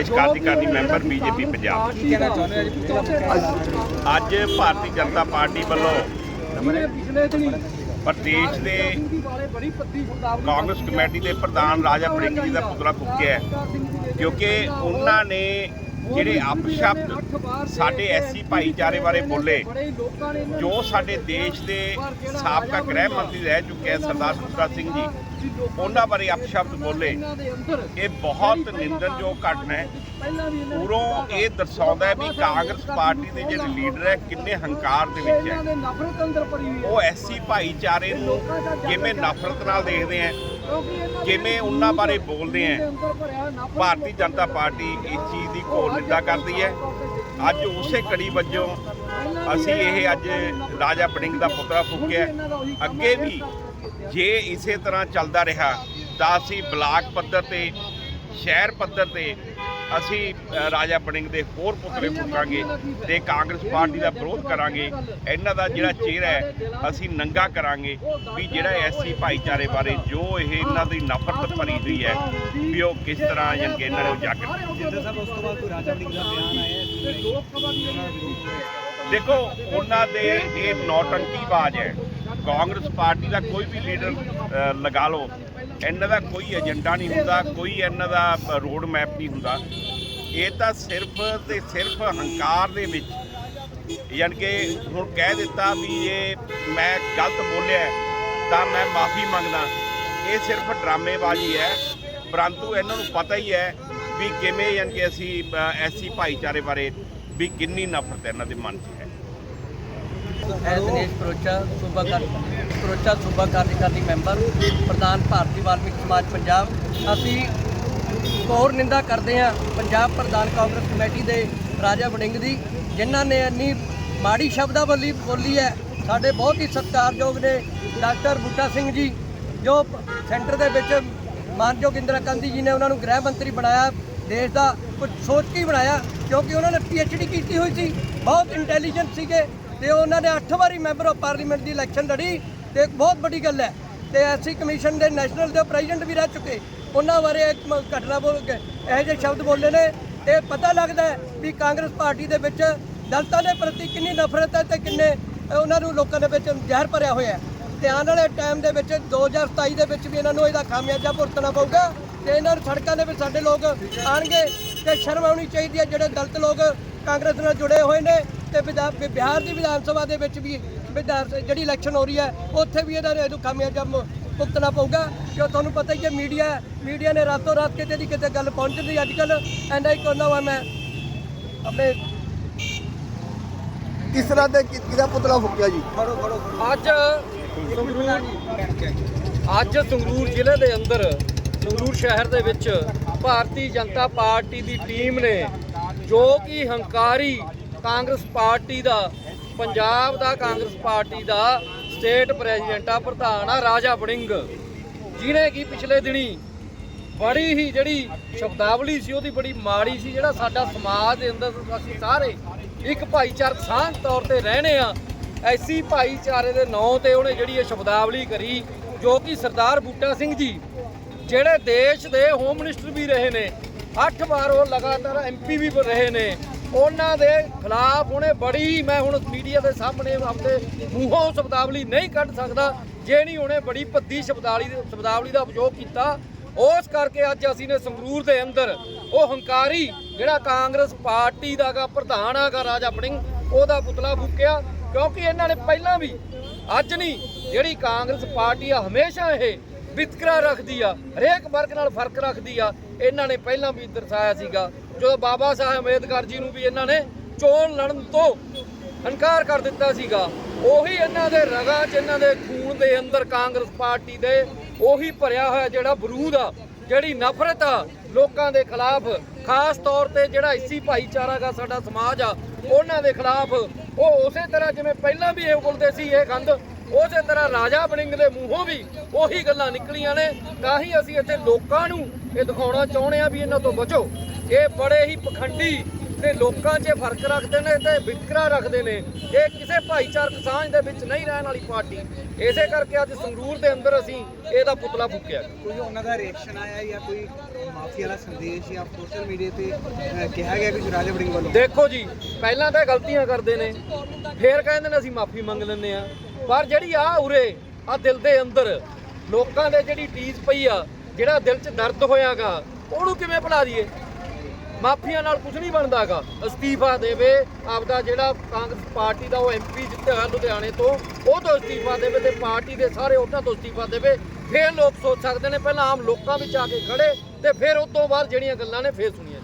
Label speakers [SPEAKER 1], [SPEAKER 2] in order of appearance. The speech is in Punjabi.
[SPEAKER 1] ਪ੍ਰਦੇਸ਼ ਕਾਰਜਕਾਰੀ ਮੈਂਬਰ ਬੀਜੇਪੀ ਪੰਜਾਬ ਅੱਜ ਭਾਰਤੀ ਜਨਤਾ ਪਾਰਟੀ ਵੱਲੋਂ ਪ੍ਰਦੇਸ਼ ਦੇ ਕਾਂਗਰਸ ਕਮੇਟੀ ਦੇ ਪ੍ਰਧਾਨ ਰਾਜਾ ਵੜਿੰਗ ਜੀ ਦਾ ਪੁਤਲਾ ਫੂਕਿਆ ਕਿਉਂਕਿ ਉਹਨਾਂ ਨੇ ਜਿਹੜੇ ਅਪਸ਼ਬਦ ਸਾਡੇ ਐਸੀ ਭਾਈਚਾਰੇ ਬਾਰੇ ਬੋਲੇ ਜੋ ਸਾਡੇ ਦੇਸ਼ ਦੇ ਸਾਬਕਾ ਗ੍ਰਹਿ ਮੰਤਰੀ ਰਹਿ ਚੁੱਕੇ ਸਰਦਾਰ ਬੁੱਟਾ ਸਿੰਘ ਜੀ। ਉਹਨਾਂ ਬਾਰੇ ਅਪਸ਼ਬਦ ਬੋਲੇ। ਇਹ ਬਹੁਤ ਨਿੰਦਣਯੋਗ ਘਟਨਾ ਹੈ।
[SPEAKER 2] ਪਹਿਲਾਂ
[SPEAKER 1] ਉਰੋਂ ਇਹ ਦਰਸਾਉਂਦਾ ਵੀ ਕਾਂਗਰਸ ਪਾਰਟੀ ਦੇ ਜਿਹੜੇ ਲੀਡਰ ਹੈ, ਕਿੰਨੇ ਹੰਕਾਰ ਦੇ ਵਿੱਚ ਹੈ। ਉਹ ਐਸੀ ਭਾਈਚਾਰੇ ਨੂੰ ਕਿਵੇਂ ਨਫ਼ਰਤ ਨਾਲ ਦੇਖਦੇ ਹੈ
[SPEAKER 2] ਕਿਉਂਕਿ
[SPEAKER 1] ਕਿਵੇਂ ਉਹਨਾਂ ਬਾਰੇ ਬੋਲਦੇ
[SPEAKER 2] ਦੇ
[SPEAKER 1] ਹੈ। ਭਾਰਤੀ ਜਨਤਾ ਪਾਰਟੀ ਇਸ ਚੀਜ਼ ਦੀ ਘੋਰ ਨਿੰਦਾ ਕਰਦੀ ਹੈ। ਅੱਜ ਉਸੇ ਕੜੀ ਵਜੋਂ ਅਸੀਂ ਇਹ ਅੱਜ ਰਾਜਾ ਬੜਿੰਗ ਦਾ ਪੁਤਲਾ ਫੂਕਿਆ ਅੱਗੇ ਵੀ ਜੇ ਇਸੇ ਤਰ੍ਹਾਂ ਚੱਲਦਾ ਰਿਹਾ ਤਾਂ ਅਸੀਂ ਬਲਾਕ ਪੱਧਰ ਤੇ ਸ਼ਹਿਰ ਪੱਧਰ ਤੇ ਅਸੀਂ ਰਾਜਾ ਬੜਿੰਗ ਦੇ ਹੋਰ ਪੁਤਲੇ ਫੂਕਾਂਗੇ ਤੇ ਕਾਂਗਰਸ ਪਾਰਟੀ ਦਾ ਵਿਰੋਧ ਕਰਾਂਗੇ। ਇਹਨਾਂ ਦਾ ਜਿਹੜਾ ਚਿਹਰਾ ਹੈ ਅਸੀਂ ਨੰਗਾ ਕਰਾਂਗੇ ਵੀ ਜਿਹੜਾ ਐਸੀ ਭਾਈਚਾਰੇ ਬਾਰੇ ਜੋ ਇਹ ਇਹਨਾਂ ਦੀ ਨਫ਼ਰਤ ਭਰੀ ਹੋਈ ਹੈ ਵੀ ਉਹ ਕਿਸ ਤਰ੍ਹਾਂ ਕਿ ਇਹਨਾਂ ਨੇ
[SPEAKER 2] ਦੀ
[SPEAKER 1] ਦੇਖੋ ਉਹਨਾਂ ਦੇ ਇਹ ਨੌਟੰਕੀਬਾਜ਼ ਹੈ ਕਾਂਗਰਸ ਪਾਰਟੀ ਦਾ ਕੋਈ ਵੀ ਲੀਡਰ ਲਗਾ ਲਓ। ਇਹਨਾਂ ਦਾ ਕੋਈ ਏਜੰਡਾ ਨਹੀਂ ਹੁੰਦਾ, ਕੋਈ ਇਹਨਾਂ ਦਾ ਰੋਡ ਮੈਪ ਨਹੀਂ ਹੁੰਦਾ। ਇਹ ਤਾਂ ਸਿਰਫ ਤੇ ਸਿਰਫ ਹੰਕਾਰ ਦੇ ਵਿੱਚ, ਯਾਨੀ ਕਿ ਹੁਣ ਕਹਿ ਦਿੱਤਾ ਵੀ ਇਹ ਮੈਂ ਗਲਤ ਬੋਲਿਆ, ਤਾਂ ਮੈਂ ਮਾਫੀ ਮੰਗਦਾ। ਇਹ ਸਿਰਫ ਡਰਾਮੇਬਾਜ਼ੀ ਹੈ। ਪਰੰਤੂ ਇਹਨਾਂ ਨੂੰ ਪਤਾ ਹੀ ਹੈ ਵੀ ਕਿਵੇਂ ਯਾਨੀ ਕਿ ਅਸੀਂ ਐਸੀ ਭਾਈਚਾਰੇ ਬਾਰੇ ਵੀ ਕਿੰਨੀ ਨਫ਼ਰਤ ਇਹਨਾਂ ਦੇ ਮਨ 'ਚ ਹੈ।
[SPEAKER 3] ਐ ਦਿਨੇਸ਼ ਕਰੋਚਾ ਸੂਬਾ ਕਾਰ ਕਰੋਚਾ ਸੂਬਾ ਕਾਰਜਕਾਰੀ ਮੈਂਬਰ, ਪ੍ਰਧਾਨ ਭਾਰਤੀ ਵਾਲਮੀਕ ਸਮਾਜ ਪੰਜਾਬ। ਅਸੀਂ ਘੋਰ ਨਿੰਦਾ ਕਰਦੇ ਹਾਂ ਪੰਜਾਬ ਪ੍ਰਧਾਨ ਕਾਂਗਰਸ ਕਮੇਟੀ ਦੇ ਰਾਜਾ ਵੜਿੰਗ ਦੀ, ਜਿਨ੍ਹਾਂ ਨੇ ਇੰਨੀ ਮਾੜੀ ਸ਼ਬਦਾਵਲੀ ਬੋਲੀ ਹੈ। ਸਾਡੇ ਬਹੁਤ ਹੀ ਸਤਿਕਾਰਯੋਗ ਨੇ ਡਾਕਟਰ ਬੂਟਾ ਸਿੰਘ ਜੀ, ਜੋ ਸੈਂਟਰ ਦੇ ਵਿੱਚ ਮਾਨਯੋਗ ਇੰਦਰਾ ਗਾਂਧੀ ਜੀ ਨੇ ਉਹਨਾਂ ਨੂੰ ਗ੍ਰਹਿ ਮੰਤਰੀ ਬਣਾਇਆ, ਦੇਸ਼ ਦਾ ਕੁਝ ਸੋਚ ਕੇ ਹੀ ਬਣਾਇਆ, ਕਿਉਂਕਿ ਉਹਨਾਂ ਨੇ ਡੀ ਕੀਤੀ ਹੋਈ ਸੀ। ਬਹੁਤ ਇੰਟੈਲੀਜੈਂਟ ਸੀਗੇ। ਤੇ ਉਹਨਾਂ ਨੇ 8 ਵਾਰੀ ਮੈਂਬਰ ਆਫ ਪਾਰਲੀਮੈਂਟ ਦੀ ਇਲੈਕਸ਼ਨ ਲੜੀ ਤੇ ਬਹੁਤ ਵੱਡੀ ਗੱਲ ਹੈ। ਤੇ ਐਸਸੀ ਕਮਿਸ਼ਨ ਦੇ ਨੈਸ਼ਨਲ ਦੇ ਪ੍ਰੈਜ਼ੀਡੈਂਟ ਵੀ ਰਹਿ ਚੁੱਕੇ। ਉਹਨਾਂ ਬਾਰੇ ਇੱਕ ਘਟਨਾ ਬੋਲ ਕੇ ਇਹੋ ਜਿਹੇ ਸ਼ਬਦ ਬੋਲੇ ਨੇ। ਇਹ ਪਤਾ ਲੱਗਦਾ ਵੀ ਕਾਂਗਰਸ ਪਾਰਟੀ ਦੇ ਵਿੱਚ ਦਲਤਾਂ ਦੇ ਪ੍ਰਤੀ ਕਿੰਨੀ ਨਫ਼ਰਤ ਹੈ ਤੇ ਕਿੰਨੇ ਉਹਨਾਂ ਨੂੰ ਲੋਕਾਂ ਦੇ ਵਿੱਚ ਜ਼ਹਿਰ ਭਰਿਆ ਹੋਇਆ ਹੈ। ਤੇ ਆਉਣ ਵਾਲੇ ਟਾਈਮ ਦੇ ਵਿੱਚ 2027 ਦੇ ਵਿੱਚ ਵੀ ਇਹਨਾਂ ਨੂੰ ਇਹਦਾ ਖਾਮਿਆਜਾ ਭੁਗਤਣਾ ਪਊਗਾ। ਤੇ ਇਹਨਾਂ ਨੂੰ ਸੜਕਾਂ ਦੇ ਵਿੱਚ ਸਾਡੇ ਲੋਕ ਆਣਗੇ ਤੇ ਸ਼ਰਮ ਆਉਣੀ ਚਾਹੀਦੀ ਹੈ ਜਿਹੜੇ ਦਲਤ ਲੋਕ ਕਾਂਗਰਸ ਨਾਲ ਜੁੜੇ ਹੋਏ ਨੇ। ਤੇ ਬਿਹਾਰ ਦੀ ਵਿਧਾਨ ਸਭਾ ਦੇ ਵਿੱਚ ਵੀ ਵਿਧਾਨ ਜਿਹੜੀ ਇਲੈਕਸ਼ਨ ਹੋ ਰਹੀ ਹੈ ਉੱਥੇ ਵੀ ਇਹਨਾਂ ਨੂੰ ਇਹਨੂੰ ਖਾਮਿਆਜਾ ਮ- ਭੁਗਤਣਾ ਪਊਗਾ। ਕਿਉਂ ਤੁਹਾਨੂੰ ਪਤਾ ਹੀ ਹੈ ਮੀਡੀਆ ਮੀਡੀਆ ਨੇ ਰਾਤੋਂ ਰਾਤ ਕਿਤੇ ਦੀ ਕਿਤੇ ਗੱਲ ਪਹੁੰਚਦੀ ਅੱਜ ਕੱਲ ਹੀ ਕਹਿੰਦਾ ਵਾ ਮੈਂ ਆਪਣੇ
[SPEAKER 4] ਕਿਸ ਤਰ੍ਹਾਂ ਦੇ ਕਿ- ਕਿਹਦਾ ਪੁਤਲਾ ਫੁੱਕਿਆ ਜੀ?
[SPEAKER 5] ਅੱਜ ਅੱਜ ਸੰਗਰੂਰ ਜ਼ਿਲ੍ਹੇ ਦੇ ਅੰਦਰ ਸੰਗਰੂਰ ਸ਼ਹਿਰ ਦੇ ਵਿੱਚ ਭਾਰਤੀ ਜਨਤਾ ਪਾਰਟੀ ਦੀ ਟੀਮ ਨੇ ਜੋ ਕਿ ਹੰਕਾਰੀ ਕਾਂਗਰਸ ਪਾਰਟੀ ਦਾ, ਪੰਜਾਬ ਦਾ ਕਾਂਗਰਸ ਪਾਰਟੀ ਦਾ ਸਟੇਟ ਪ੍ਰੈਜ਼ੀਡੈਂਟ ਆ, ਪ੍ਰਧਾਨ ਆ, ਰਾਜਾ ਵੜਿੰਗ। ਜਿਹਨੇ ਕਿ ਪਿਛਲੇ ਦਿਨੀ ਬੜੀ ਹੀ ਜਿਹੜੀ ਸ਼ਬਦਾਵਲੀ ਸੀ, ਉਹਦੀ ਬੜੀ ਮਾੜੀ ਸੀ, ਜਿਹੜਾ ਸਾਡਾ ਸਮਾਜ ਦੇ ਅੰਦਰ ਅਸੀਂ ਸਾਰੇ ਇੱਕ ਭਾਈਚਾਰਕ ਸਾਂਝ ਤੌਰ ਤੇ ਰਹਿਣੇ ਆ, ਐਸੀ ਭਾਈਚਾਰੇ ਦੇ ਨਾਂ ਤੇ ਉਹਨੇ ਜਿਹੜੀ ਇਹ ਸ਼ਬਦਾਵਲੀ ਕਰੀ, ਜੋ ਕਿ ਸਰਦਾਰ ਬੂਟਾ ਸਿੰਘ ਜੀ, ਜਿਹੜੇ ਦੇਸ਼ ਦੇ ਹੋਮ ਮਿਨਿਸਟਰ ਵੀ ਰਹੇ ਨੇ 8 ਵਾਰ ਉਹ ਲਗਾਤਾਰ ਐਮਪੀ ਵੀ ਰਹੇ ਨੇ ਉਹਨਾਂ ਦੇ ਖਿਲਾਫ ਉਹਨੇ ਬੜੀ ਮੈਂ ਹੁਣ ਮੀਡੀਆ ਦੇ ਸਾਹਮਣੇ ਆਪਣੇ ਮੂੰਹੋਂ ਸ਼ਬਦਾਵਲੀ ਨਹੀਂ ਕੱਢ ਸਕਦਾ, ਜੇ ਨਹੀਂ ਉਹਨੇ ਬੜੀ ਭੱਦੀ ਸ਼ਬਦਾਵਲੀ ਸ਼ਬਦਾਵਲੀ ਦਾ ਉਪਯੋਗ ਕੀਤਾ। ਉਸ ਕਰਕੇ ਅੱਜ ਅਸੀਂ ਨੇ ਸੰਗਰੂਰ ਦੇ ਅੰਦਰ ਉਹ ਹੰਕਾਰੀ ਜਿਹੜਾ ਕਾਂਗਰਸ ਪਾਰਟੀ ਦਾ ਗਾ, ਪ੍ਰਧਾਨ ਆਗਾ ਰਾਜਾ ਬੜਿੰਗ, ਉਹਦਾ ਪੁਤਲਾ ਫੂਕਿਆ, ਕਿਉਂਕਿ ਇਹਨਾਂ ਨੇ ਪਹਿਲਾਂ ਵੀ ਅੱਜ ਨਹੀਂ, ਜਿਹੜੀ ਕਾਂਗਰਸ ਪਾਰਟੀ ਆ ਹਮੇਸ਼ਾ ਇਹ ਵਿਤਕਰਾ ਰੱਖਦੀ ਆ, ਹਰੇਕ ਵਰਗ ਨਾਲ ਫ਼ਰਕ ਰੱਖਦੀ ਆ, ਇਹਨਾਂ ਨੇ ਪਹਿਲਾਂ ਵੀ ਦਰਸਾਇਆ ਸੀਗਾ। ਜਦੋਂ ਬਾਬਾ ਸਾਹਿਬ ਅੰਬੇਦਕਰ ਜੀ ਨੂੰ ਵੀ ਇਹਨਾਂ ਨੇ ਚੋਣ ਲੜਨ ਤੋਂ ਇਨਕਾਰ ਕਰ ਦਿੱਤਾ ਸੀਗਾ, ਉਹੀ ਇਹਨਾਂ ਦੇ ਰਗਾਂ 'ਚ ਇਹਨਾਂ ਦੇ ਖੂਨ ਦੇ ਅੰਦਰ ਕਾਂਗਰਸ ਪਾਰਟੀ ਦੇ ਉਹੀ ਭਰਿਆ ਹੋਇਆ ਜਿਹੜਾ ਬਰੂਦ ਆ, ਜਿਹੜੀ ਨਫ਼ਰਤ ਆ ਲੋਕਾਂ ਦੇ ਖਿਲਾਫ, ਖਾਸ ਤੌਰ ਤੇ ਜਿਹੜਾ ਇਸੀ ਭਾਈਚਾਰਾ ਦਾ ਸਾਡਾ ਸਮਾਜ ਆ, ਉਹਨਾਂ ਦੇ ਖਿਲਾਫ, ਉਹ ਉਸੇ ਤਰ੍ਹਾਂ ਜਿਵੇਂ ਪਹਿਲਾਂ ਵੀ ਇਹ ਬੋਲਦੇ ਸੀ, ਇਹ ਗੰਦ ਉਸੇ ਤਰ੍ਹਾਂ ਰਾਜਾ ਬਣਿੰਗ ਦੇ ਮੂੰਹੋਂ ਵੀ ਉਹੀ ਗੱਲਾਂ ਨਿਕਲੀਆਂ ਨੇ, ਤਾਂ ਹੀ ਅਸੀਂ ਇੱਥੇ ਲੋਕਾਂ ਨੂੰ ਇਹ ਦਿਖਾਉਣਾ ਚਾਹੁੰਦੇ ਆ ਵੀ ਇਹਨਾਂ ਤੋਂ ਬਚੋ। ਇਹ ਬੜੇ ਹੀ ਪਖੰਡੀ ਤੇ ਲੋਕਾਂ 'ਚ ਫ਼ਰਕ ਰੱਖਦੇ ਨੇ ਤੇ ਵਿਤਕਰਾ ਰੱਖਦੇ ਨੇ। ਇਹ ਕਿਸੇ ਭਾਈਚਾਰਕ ਸਾਂਝ ਦੇ ਵਿੱਚ ਨਹੀਂ ਰਹਿਣ ਵਾਲੀ ਪਾਰਟੀ। ਇਸੇ ਕਰਕੇ ਅੱਜ ਸੰਗਰੂਰ ਦੇ ਅੰਦਰ ਅਸੀਂ ਇਹਦਾ ਪੁਤਲਾ ਫੂਕਿਆ।
[SPEAKER 2] ਕੋਈ ਉਹਨਾਂ ਦਾ ਰਿਐਕਸ਼ਨ ਆਇਆ ਜਾਂ ਕੋਈ ਮਾਫੀ ਵਾਲਾ ਸੰਦੇਸ਼ ਜਾਂ ਸੋਸ਼ਲ ਮੀਡੀਆ ਤੇ ਕਿਹਾ ਗਿਆ ਕਿ ਰਾਜਾ ਵੜਿੰਗ ਵੱਲੋਂ?
[SPEAKER 5] ਦੇਖੋ ਜੀ ਪਹਿਲਾਂ ਤਾਂ ਗਲਤੀਆਂ ਕਰਦੇ ਨੇ ਫੇਰ ਕਹਿੰਦੇ ਨੇ ਅਸੀਂ ਮਾਫੀ ਮੰਗ ਲੈਂਦੇ ਆ ਪਰ ਜਿਹੜੀ ਆ ਉਰੇ ਆ ਦਿਲ ਦੇ ਅੰਦਰ ਲੋਕਾਂ ਦੇ ਜਿਹੜੀ ਟੀਜ਼ ਪਈ ਆ ਜਿਹੜਾ ਦਿਲ 'ਚ ਦਰਦ ਹੋਇਆਗਾ ਉਹਨੂੰ ਕਿਵੇਂ ਭੁਲਾ ਦਈਏ? ਮਾਫੀਆਂ ਨਾਲ ਕੁਝ ਨਹੀਂ ਬਣਦਾਗਾ। ਅਸਤੀਫਾ ਦੇਵੇ ਆਪਦਾ ਜਿਹੜਾ ਕਾਂਗਰਸ ਪਾਰਟੀ ਦਾ ਉਹ ਐਮਪੀ ਜਿੱਤਿਆ ਲੁਧਿਆਣੇ ਤੋਂ, ਉਹ ਤੋਂ ਅਸਤੀਫਾ ਦੇਵੇ ਤੇ ਪਾਰਟੀ ਦੇ ਸਾਰੇ ਉਹਨਾਂ ਤੋਂ ਅਸਤੀਫਾ ਦੇਵੇ। ਫੇਰ ਲੋਕ ਸੋਚ ਸਕਦੇ ਨੇ, ਪਹਿਲਾਂ ਆਮ ਲੋਕਾਂ ਵਿੱਚ ਆ ਕੇ ਖੜੇ ਤੇ ਫਿਰ ਉਸ ਤੋਂ ਬਾਅਦ ਜਿਹੜੀਆਂ ਗੱਲਾਂ ਨੇ ਫੇਰ ਸੁਣੀਆਂ